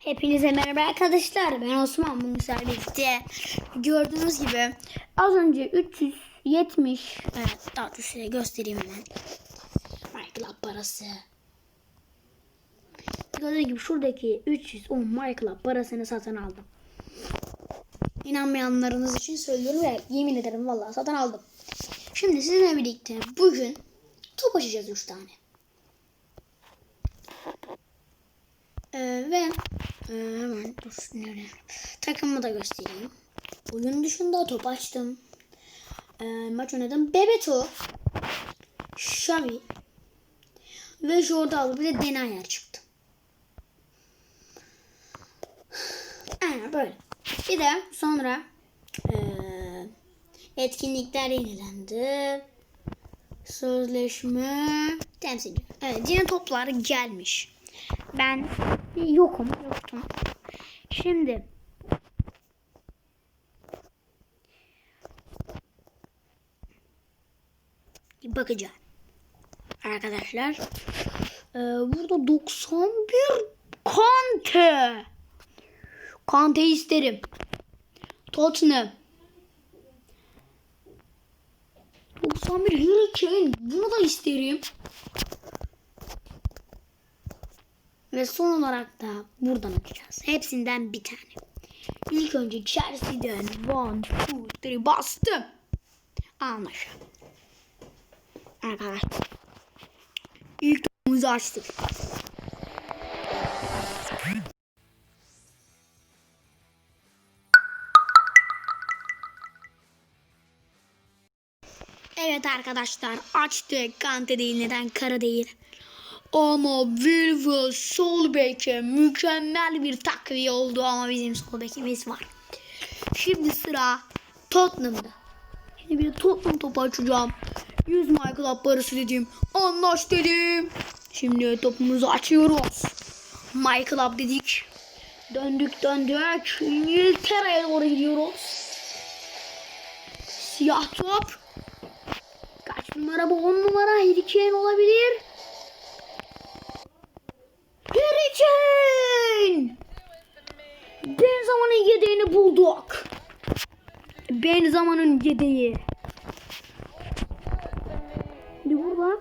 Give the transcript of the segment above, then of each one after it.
Hepinize merhaba arkadaşlar. Ben Osman. Sizlerle birlikte gördüğünüz gibi az önce 370 evet daha size göstereyim hemen. Michael parası. Gördüğünüz gibi şuradaki 310 Michael parasını satın aldım. İnanmayanlarınız için söylüyorum ve yemin ederim vallahi satın aldım. Şimdi sizinle birlikte bugün top açacağız 3 tane. Ee, ve e, hemen dur nereye? Takımımı da göstereyim. Oyun dışında top açtım. Ee, maç oynadım. Bebeto, Xavi ve Jordan bir de Denayer çıktı. Aynen böyle. Bir de sonra e, etkinlikler yenilendi. Sözleşme temsilci. Evet yine toplar gelmiş. Ben yokum. Yoktum. Şimdi bakacağım. Arkadaşlar ee, burada 91 Kante. Kante isterim. Tottenham. 91 Harry. Bunu da isterim. Ve son olarak da buradan açacağız. Hepsinden bir tane. İlk önce Chelsea'den 1, 2, 3 bastım. Anlaşıldı. Arkadaşlar. İlk topumuzu açtık. Evet arkadaşlar açtık. Kante değil neden kara değil. Ama Wilfred sol beke mükemmel bir takviye oldu ama bizim sol bekimiz var. Şimdi sıra Tottenham'da. Şimdi bir Tottenham topu açacağım. 100 Michael Up parası dedim. Anlaş dedim. Şimdi topumuzu açıyoruz. Michael Up dedik. Döndük döndük. İngiltere'ye doğru gidiyoruz. Siyah top. Kaç numara bu? 10 numara. Harry Kane olabilir. Harry Kane! Benzema'nın yedeğini bulduk. Benzema'nın yedeği. Şimdi buradan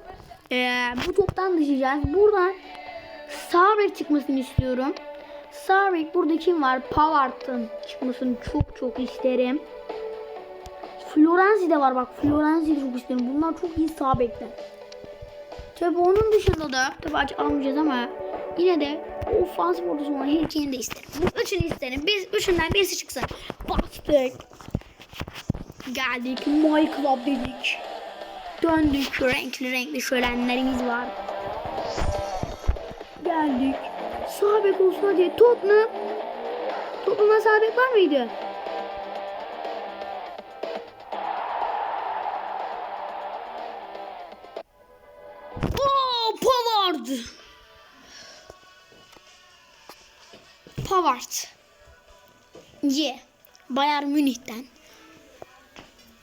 eee, bu toptan düşeceğiz. Buradan sağ bek çıkmasını istiyorum. Sağ bek burada kim var? Pavard'ın çıkmasını çok çok isterim. Florenzi de var bak. Florenzi'yi de çok isterim. Bunlar çok iyi sağ bekler. Tabi onun dışında da tabi aç almayacağız ama yine de olan Harry Kane'i de isterim. Bu üçünü isterim. Biz üçünden birisi çıksın. Bastık. Geldik. My Club dedik. Döndük. Renkli renkli şölenlerimiz var. Geldik. Sağ bek olsun diye Tottenham. Tottenham'a sağ var mıydı? Pavard. Ye. Bayern Münih'ten.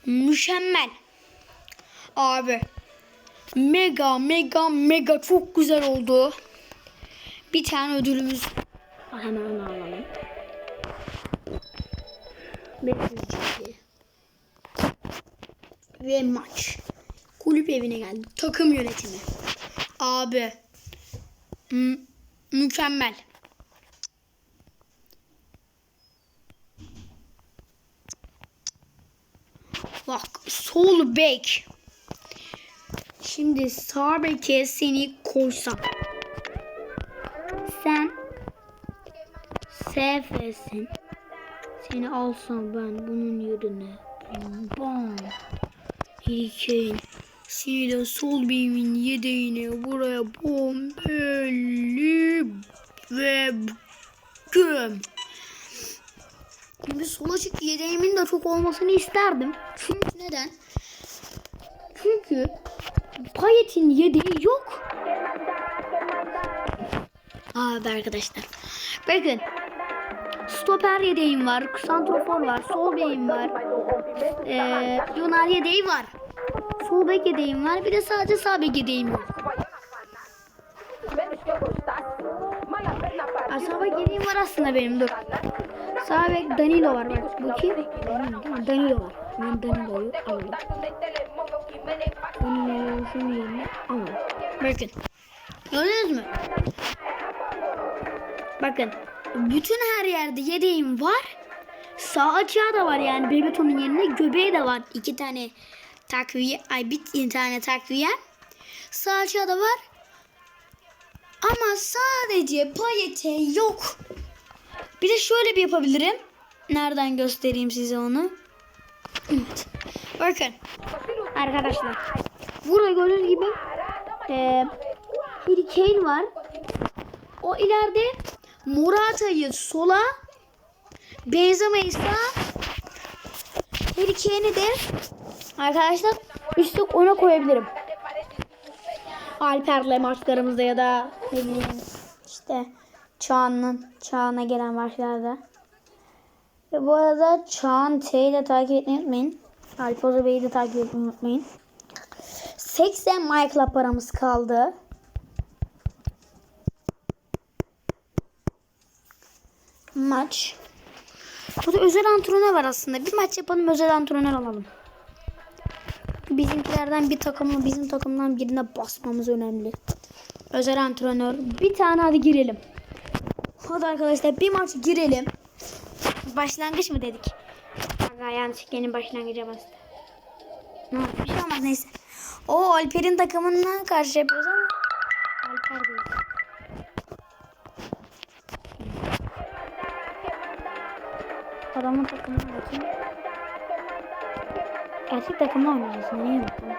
Mükemmel. Abi. Mega mega mega çok güzel oldu. Bir tane ödülümüz. Hemen onu alalım. 500 GP. Ve maç. Kulüp evine geldik. Takım yönetimi. Abi. mü- mükemmel. Sol bek. Şimdi sağ beke seni koysam. Sen SF'sin. Seni alsam ben bunun yerine. Bam. Harry Kane. Seni de sol beyimin yedeğine buraya bombeli ve göm. Şimdi sol açık yedeğimin de çok olmasını isterdim. Çünkü neden? Çünkü Payet'in yedeği yok. Abi arkadaşlar. Bakın. Stoper yedeğim var. Santrofor var. Sol beyim var. Ee, Yonar yedeği var. Sol bek yedeğim var. Bir de sadece sağ bek yedeğim yok. Aa, yediğim var aslında benim dur. Sağ bek Danilo var bak bakayım. Danilo var. Ben Danilo'yu alalım. Danilo'yu şunun yerine alalım. Bakın. Gördünüz mü? Bakın. Bütün her yerde yedeğim var. Sağ açığa da var yani Bebeton'un yerine göbeğe de var. iki tane takviye, ay bir tane takviye. Sağ açığa da var. Ama sadece payete yok. Bir de şöyle bir yapabilirim. Nereden göstereyim size onu? Evet. Bakın. Arkadaşlar. Burada gördüğünüz gibi e, Harry Kane var. O ileride Morata'yı sola Benzema'yı sağa Harry Kane'i de arkadaşlar üstte ona koyabilirim. Alper'le maçlarımızda ya da ne bileyim işte Çağan'ın Çağan'a gelen maçlarda. Ve bu arada Çağan T'yi de takip etmeyi unutmayın. Alpozo Bey'i de takip etmeyi unutmayın. 80 Michael'a paramız kaldı. Maç. Burada özel antrenör var aslında. Bir maç yapalım özel antrenör alalım. Bizimkilerden bir takımla bizim takımdan birine basmamız önemli. Özel antrenör. Bir tane hadi girelim. Hadi arkadaşlar bir maç girelim. Başlangıç mı dedik? Aga yanlışlıkla yeni başlangıca bastı. Ne oldu? Bir şey olmaz neyse. O Alper'in takımına karşı yapıyoruz ama Alper değil. Adamın takımına bakayım. Erkek takımla oynayacağız. Niye bakalım?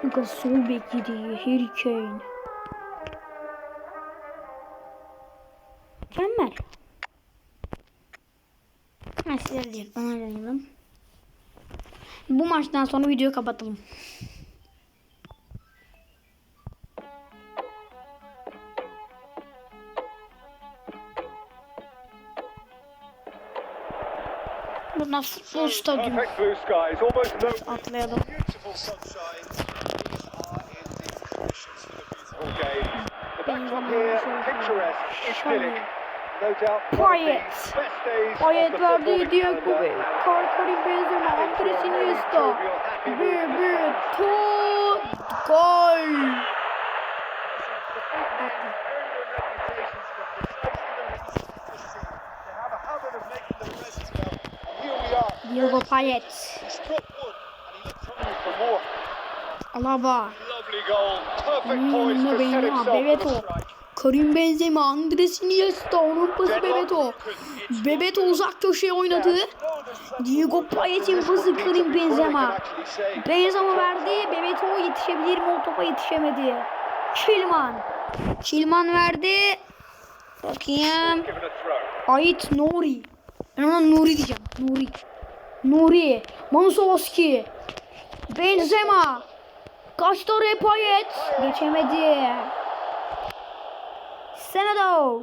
Çünkü sol bek gidiyor. Diyelim. Onaylayalım. Bu maçtan sonra videoyu kapatalım. Buradan futbol stadyumu atlayalım. Beautiful sunshine. We are Quiet. the verdi calendar. Kobe. Karim Benzema, Andres Iniesta. Gol. Well. Here we are. Diego Payet. Alaba. Lovely goal. Perfect Hmm, poise to set himself Karim Benzema, Andres Iniesta, onun pası Bebeto. Bebeto uzak köşeye oynadı. Diego Payet'in pası Karim Benzema. Benzema verdi. Bebeto yetişebilir mi? O topa yetişemedi. Çilman. Çilman verdi. Bakayım. Ait Nuri. Ben ona Nuri diyeceğim. Nuri. Nuri. Manusovski. Benzema. Kaçtı oraya Payet. Geçemedi. Semedo.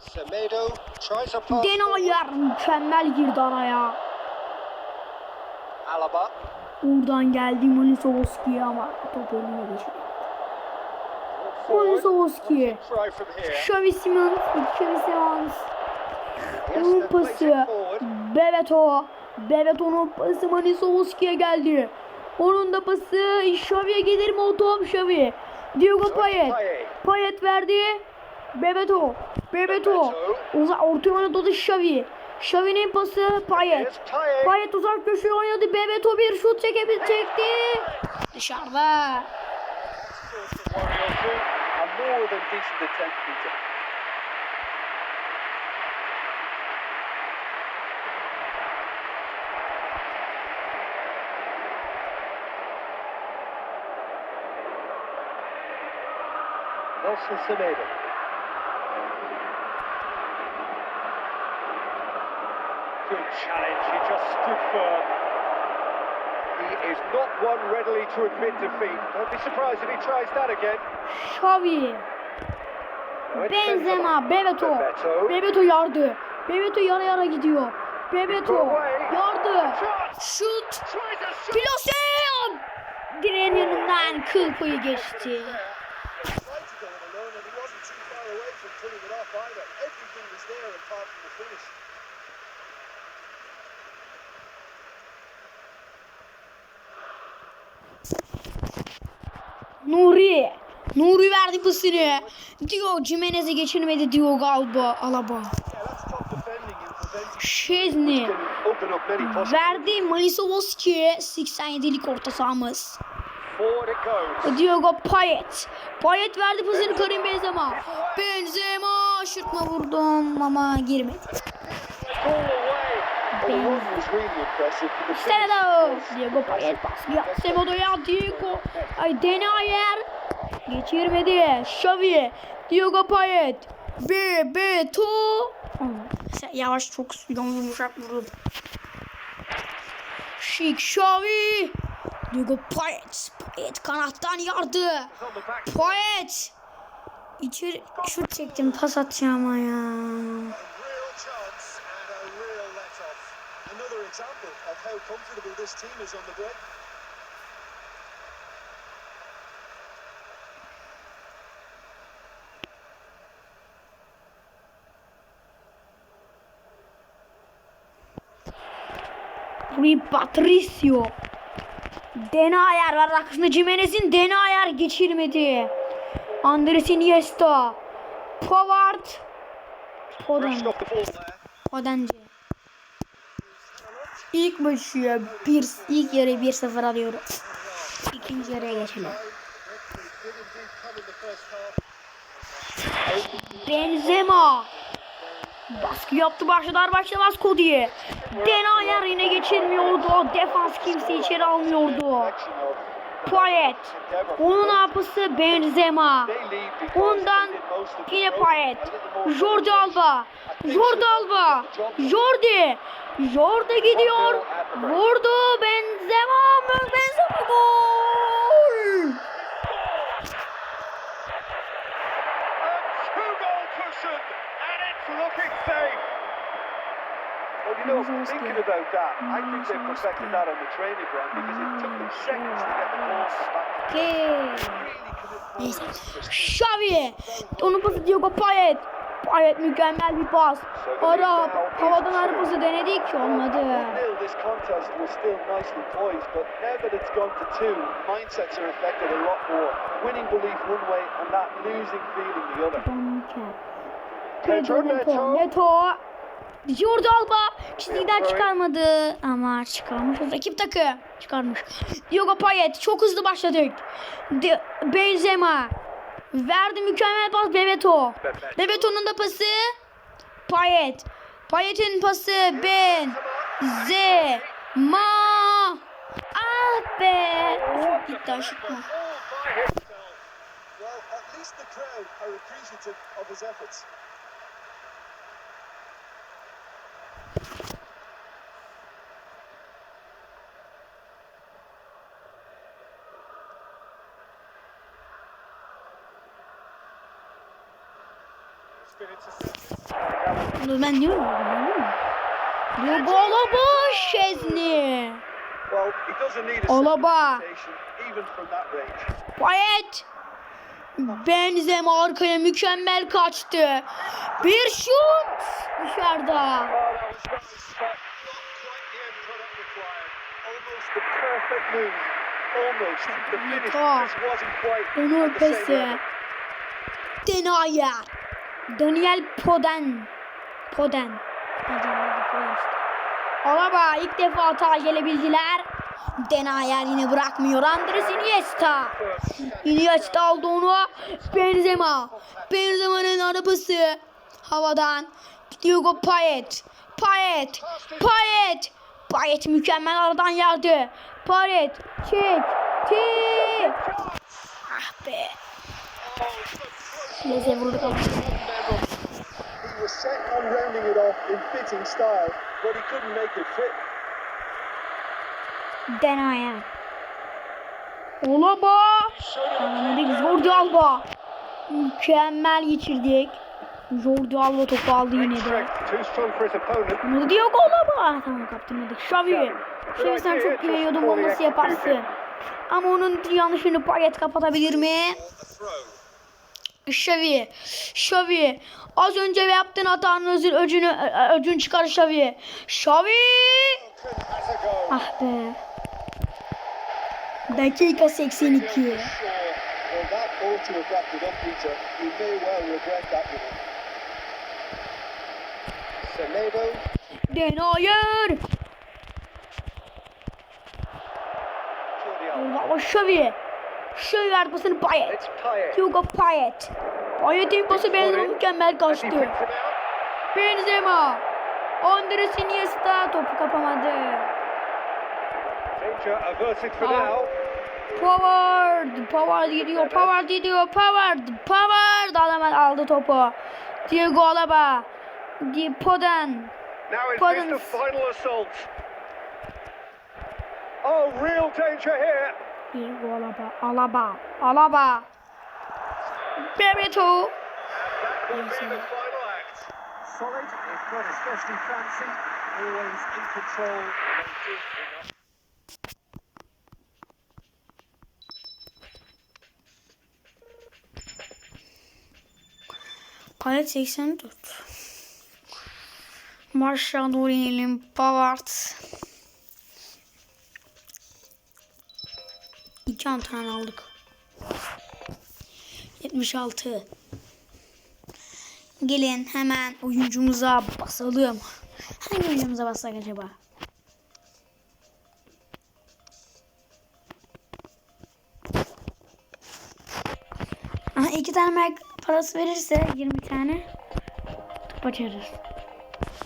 Semedo tries a pass. Denayer mükemmel girdi araya. Alaba. Oradan geldi Manusovski'ye ama top önüne from here. Xavi Simons. Xavi Simons. Onun pası. Bebeto. Bebeto'nun pası Manisovski'ye geldi. Onun da pası Xavi'ye gelir mi o top Xavi? Diego. Payet. Payet verdi. Bebeto. Bebeto. Uza ortaya oynadı Xavi. Xavi'nin pası Payet. Payet. Uzak köşeye oynadı. Bebeto bir şut çekebilecekti. Dışarıda. One or challenge, he just stood firm. He is not one readily to admit defeat. Don't be surprised if he tries that again. Xavi. Benzema, Bebeto. Bebeto. Bebeto yardı. Bebeto yara yara gidiyor. Bebeto yardı. Şut. Pilosyan. Direğin yanından kıl payı geçti. Nuri. Nuri verdi pasını. Dio Jimenez'e geçirmedi Diogo Alba. Alaba. Şezni. Verdi Malisovski'ye 87'lik orta sahamız. Diogo Payet. Payet verdi pasını Karim Benzema. Benzema şutma vurdum ama girmedi. Was- Diego Payet pas yaptı. Semedo'ya Diego. Ay Denayer. Geçirmedi. Xavi. Diego Payet. Bebeto. Sen yavaş çok yumuşak vurdu. Şik Xavi. Diego Payet. Payet kanattan yardı. Payet. İçeri şut çektim pas atacağım ama ya. Another example of how comfortable this team is on the break. Rui Patricio. Denayer var arkasında Jimenez'in Denayer geçirmedi. Andres Iniesta. Pavard. Poden. Podenci. İlk maçı bir ilk yarı 1-0 alıyoruz. İkinci yarıya geçelim. Benzema. Baskı yaptı başlar başlamaz Cody'ye. Denayer yine geçirmiyordu. Defans kimse içeri almıyordu. Payet. Onun apısı Benzema. Ondan yine. Payet. Jordi Alba. Jordi Alba. Jordi. Jordi gidiyor. Vurdu Benzema. Benzema gol. Know, thinking about that, I think they perfected that on the training ground because it took them seconds to get the ball back. Okey. Really Neyse. committed. Xavi. Onun pası Diogo Payet. Payet mükemmel bir pas. Ara havadan ara pası denedik olmadı. 1-0 this contest was still nicely poised, but now that it's gone to two, mindsets are affected a lot more. Winning belief one way and that losing feeling the other. Pedro Neto. Neto. Jordi Alba çizgiden çıkarmadı ama çıkarmış. Rakip takı çıkarmış. Diogo Payet çok hızlı başladık. De Benzema verdi mükemmel pas Bebeto. Bebeto'nun da pası Payet. Payet'in pası Ben Z Ma Ah be. Çok gitti himself. Well, at least the crowd are appreciative of his efforts. It's been intercepted. Bunu ben diyorum ya. Diogo Alaba Şezni. Well, he doesn't need a Alaba. second even from that range. Payet. Benzema arkaya mükemmel kaçtı. Bir şut dışarıda. Quite Onur level. Denayer. Daniel Poden. Poden. Alaba ilk defa hata gelebildiler. Denayer yine bırakmıyor. Andres Iniesta. Iniesta aldı onu. Benzema. Benzema'nın arabası. Havadan. Diogo Payet. Payet. Payet. Payet mükemmel aradan yardı. Payet. Çek. Çek. Ah be. Neyse vurduk ama. Was set on rounding it off in fitting style, but he couldn't make it fit. Denayer. Alaba. Anladık Jordi Alba. Mükemmel geçirdik. Jordi Alba topu aldı yine de. Strength, too strong for his opponent. Bunu Diogo Alaba. Tamam kaptırmadık. Xavi. Xavi sen çok güveniyordun bunu nasıl yaparsın? Ama onun yanlışını Payet kapatabilir mi? Şavi. Şavi. Az önce yaptığın hatanın özür öcünü ö- öcünü çıkar Şavi. Şavi. Ah be. Dakika 82. Sure. Well, that ought to have wrapped it up, Peter. You may well regret that, you know. Semedo. Denayer. Bravo Şavi. Verdi pasını Payet. Hugo Payet. Payet'in pası Benzema mükemmel kaçtı. Benzema. Andres Iniesta topu kapamadı. Now. Pavard. Pavard gidiyor. Pavard gidiyor. Pavard. Pavard alamadı aldı topu. Diego Alaba. Di Poden. Assault? Oh, real danger here. Diego Alaba. Alaba. Alaba. Bebeto. Act. Solid, if not especially fancy. Always in control. and did enough. Payet 84. Marşa doğru inelim. Pavard. İki antrenman aldık. 76. Gelin hemen oyuncumuza basalım. Hangi oyuncumuza bassak acaba? Aha, iki tane Mac parası verirse 20 tane top açarız.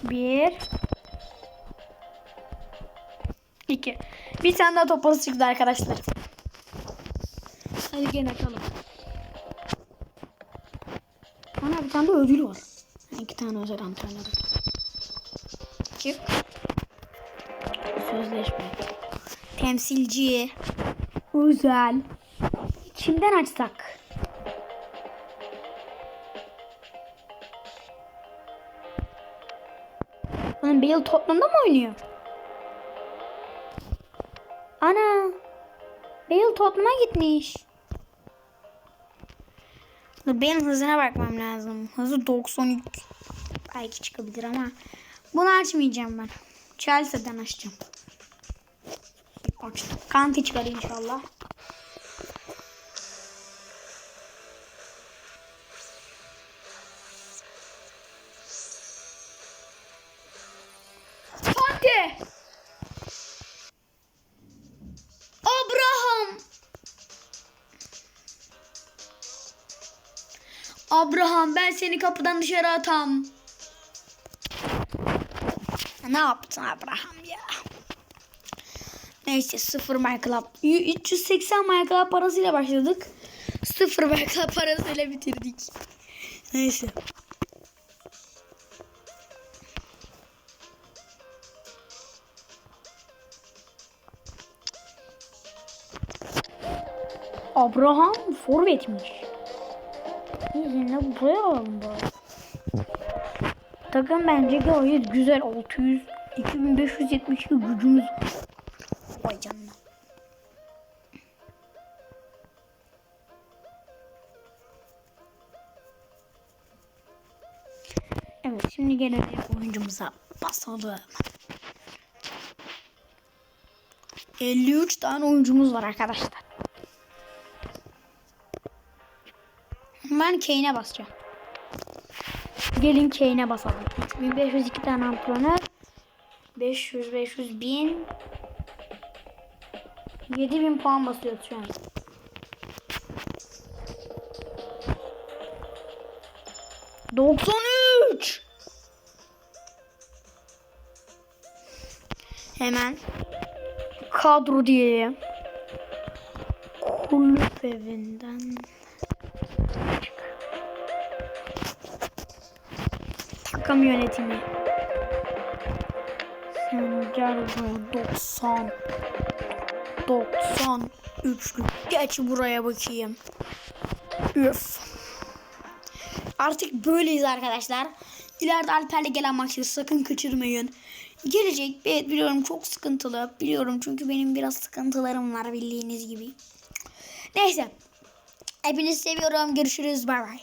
Bir. iki. Bir tane daha top parası çıktı arkadaşlar. Hadi gene açalım. Ana bir tane de ödül var. İki tane özel antrenör. Çık. Sözleşme. Temsilci. Özel. Kimden açsak? Lan Bale Tottenham'da mı oynuyor? Ana. Bale Tottenham'a gitmiş. Benim hızına bakmam lazım. Hızı 92. Belki çıkabilir ama. Bunu açmayacağım ben. Chelsea'den açacağım. Açtım. Kante çıkar inşallah. Abraham ben seni kapıdan dışarı atam. Ne yaptın Abraham ya? Neyse sıfır Michael 380 Michael parasıyla başladık. Sıfır Michael parasıyla bitirdik. Neyse. Abraham forvetmiş. Yine buraya alalım. Takım bence gayet güzel. 600 2572 gücümüz var. Vay canına. Evet şimdi gelelim oyuncumuza basalım. 53 tane oyuncumuz var arkadaşlar. Ben Kane'e basacağım. Gelin Kane'e basalım. 3502 tane antrenör. 500, 500, 1000. 7000 puan basıyoruz şu an. Doksan üç. Hemen kadro diyelim. Kulüp evinden. Takım yönetimi. Sen gel buraya 90. 90 üçlü. Geç buraya bakayım. Üf. Artık böyleyiz arkadaşlar. İleride Alper'le gelen maçları sakın kaçırmayın. Gelecek evet biliyorum çok sıkıntılı. Biliyorum çünkü benim biraz sıkıntılarım var bildiğiniz gibi. Neyse. Hepinizi seviyorum. Görüşürüz. Bay bay.